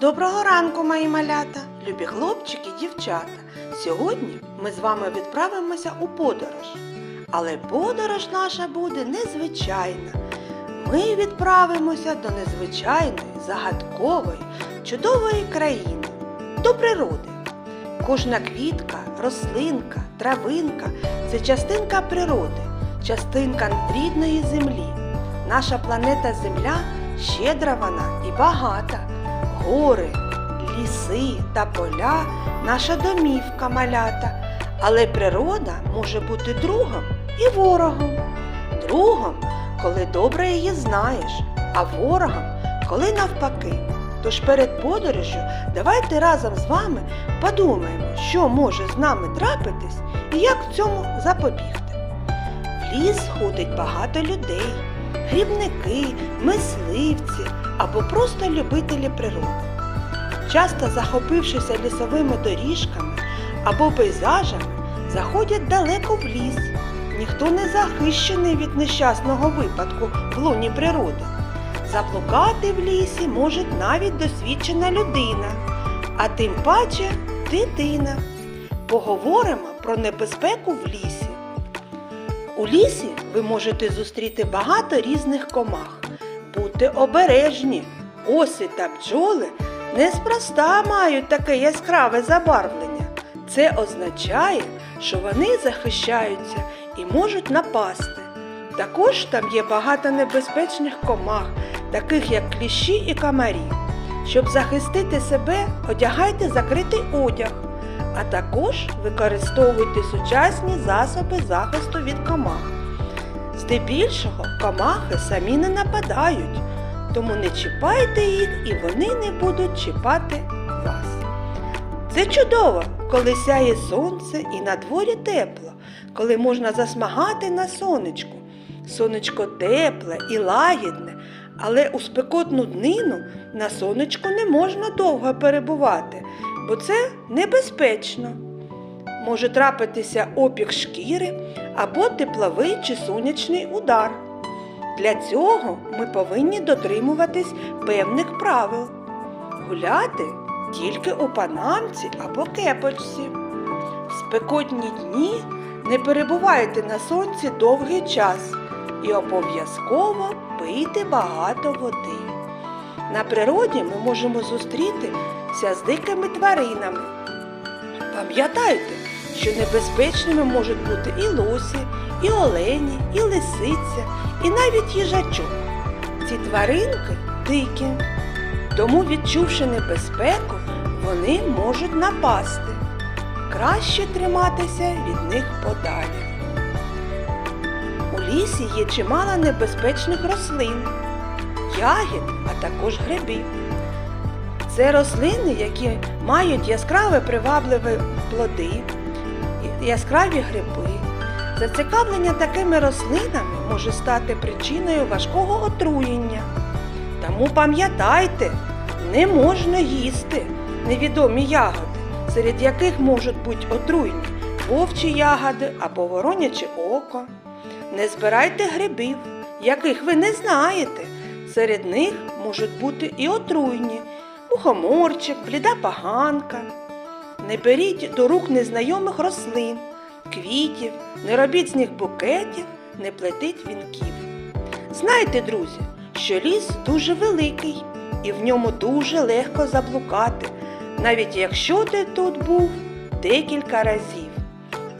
Доброго ранку, мої малята, любі хлопчики, дівчата. Сьогодні ми з вами відправимося у подорож. Але подорож наша буде незвичайна. Ми відправимося до незвичайної, загадкової, чудової країни, до природи. Кожна квітка, рослинка, травинка це частинка природи, частинка рідної землі. Наша планета Земля щедра вона і багата. Гори, ліси та поля наша домівка малята. Але природа може бути другом і ворогом. Другом, коли добре її знаєш, а ворогом, коли навпаки. Тож перед подорожю давайте разом з вами подумаємо, що може з нами трапитись і як цьому запобігти. В ліс ходить багато людей, грібники, мисливці або просто любителі природи. Часто захопившися лісовими доріжками або пейзажами, заходять далеко в ліс. Ніхто не захищений від нещасного випадку в луні природи. Заблукати в лісі може навіть досвідчена людина, а тим паче дитина. Поговоримо про небезпеку в лісі. У лісі ви можете зустріти багато різних комах. Будьте обережні, оси та бджоли неспроста мають таке яскраве забарвлення. Це означає, що вони захищаються і можуть напасти. Також там є багато небезпечних комах, таких як кліщі і комарі. Щоб захистити себе, одягайте закритий одяг, а також використовуйте сучасні засоби захисту від комах. Здебільшого комахи самі не нападають, тому не чіпайте їх і вони не будуть чіпати вас. Це чудово, коли сяє сонце і на дворі тепло, коли можна засмагати на сонечку. Сонечко тепле і лагідне, але у спекотну днину на сонечку не можна довго перебувати, бо це небезпечно. Може трапитися опік шкіри або тепловий чи сонячний удар. Для цього ми повинні дотримуватись певних правил. Гуляти тільки у панамці або кепочці. В спекотні дні не перебувайте на сонці довгий час і обов'язково пийте багато води. На природі ми можемо зустрітися з дикими тваринами. Пам'ятайте, що небезпечними можуть бути і лосі, і олені, і лисиця, і навіть їжачок. Ці тваринки дикі, тому, відчувши небезпеку, вони можуть напасти. Краще триматися від них подалі. У лісі є чимало небезпечних рослин, ягід, а також грибів. Це рослини, які мають яскраве привабливі плоди, яскраві гриби. Зацікавлення такими рослинами може стати причиною важкого отруєння. Тому пам'ятайте, не можна їсти невідомі ягоди, серед яких можуть бути отруйні вовчі ягоди або вороняче око. Не збирайте грибів, яких ви не знаєте. Серед них можуть бути і отруйні мухоморчик, бліда поганка. Не беріть до рук незнайомих рослин, квітів, не робіть з них букетів, не плетіть вінків. Знайте, друзі, що ліс дуже великий і в ньому дуже легко заблукати, навіть якщо ти тут був декілька разів.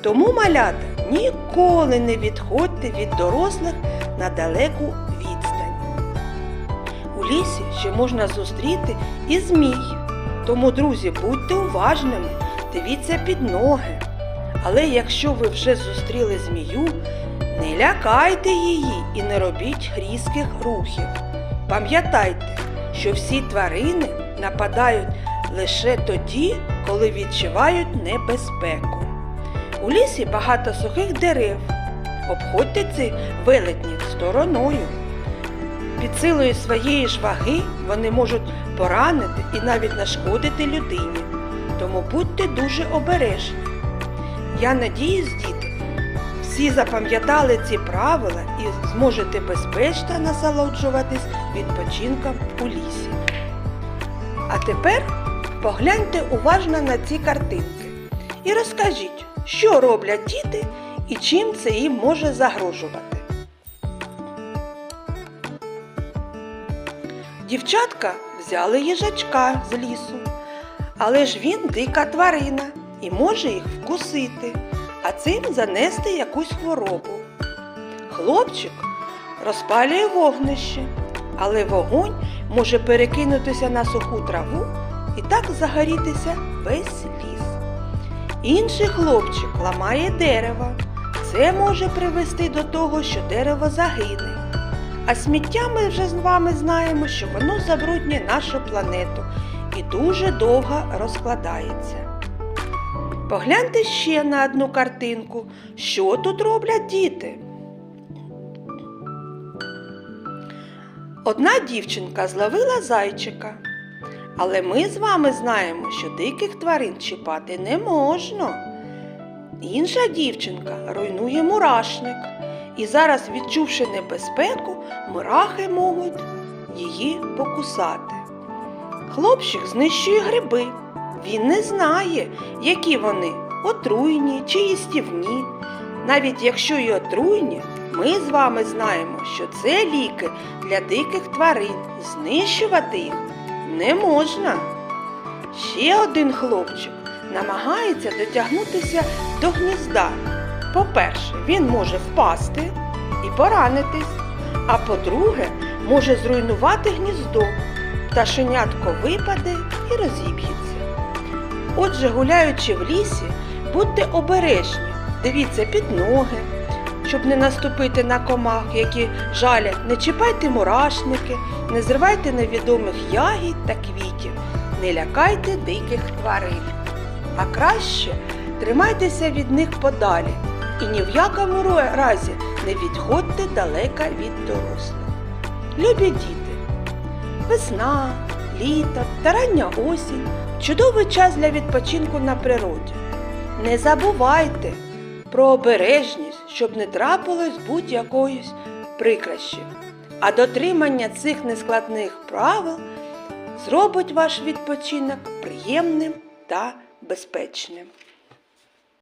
Тому, малята, ніколи не відходьте від дорослих на далеку лісі ще можна зустріти і змій. Тому, друзі, будьте уважними, дивіться під ноги. Але якщо ви вже зустріли змію, не лякайте її і не робіть різких рухів. Пам'ятайте, що всі тварини нападають лише тоді, коли відчувають небезпеку. У лісі багато сухих дерев. Обходьте ці велетні стороною. Під силою своєї ж ваги вони можуть поранити і навіть нашкодити людині. Тому будьте дуже обережні. Я надіюсь, діти, всі запам'ятали ці правила і зможете безпечно насолоджуватись відпочинком у лісі. А тепер погляньте уважно на ці картинки і розкажіть, що роблять діти і чим це їм може загрожувати. Дівчатка взяли їжачка з лісу, але ж він дика тварина і може їх вкусити, а цим занести якусь хворобу. Хлопчик розпалює вогнище, але вогонь може перекинутися на суху траву і так загорітися весь ліс. Інший хлопчик ламає дерево. Це може привести до того, що дерево загине. А сміття ми вже з вами знаємо, що воно забруднює нашу планету і дуже довго розкладається. Погляньте ще на одну картинку, що тут роблять діти. Одна дівчинка зловила зайчика, але ми з вами знаємо, що диких тварин чіпати не можна. Інша дівчинка руйнує мурашник, і зараз, відчувши небезпеку, мурахи можуть її покусати. Хлопчик знищує гриби. Він не знає, які вони отруйні чи їстівні. Навіть якщо й отруйні, ми з вами знаємо, що це ліки для диких тварин. Знищувати їх не можна. Ще один хлопчик намагається дотягнутися до гнізда. По-перше, він може впасти і поранитись, а по-друге, може зруйнувати гніздо. Пташенятко випаде і розіб'ється. Отже, гуляючи в лісі, будьте обережні, дивіться під ноги, щоб не наступити на комах, які жалять, не чіпайте мурашники, не зривайте невідомих ягід та квітів, не лякайте диких тварин. А краще тримайтеся від них подалі і ні в якому разі не відходьте далеко від дорослих. Любі діти, весна, літо та рання осінь чудовий час для відпочинку на природі. Не забувайте про обережність, щоб не трапилось будь-якоїсь прикращі. А дотримання цих нескладних правил зробить ваш відпочинок приємним та безпечним.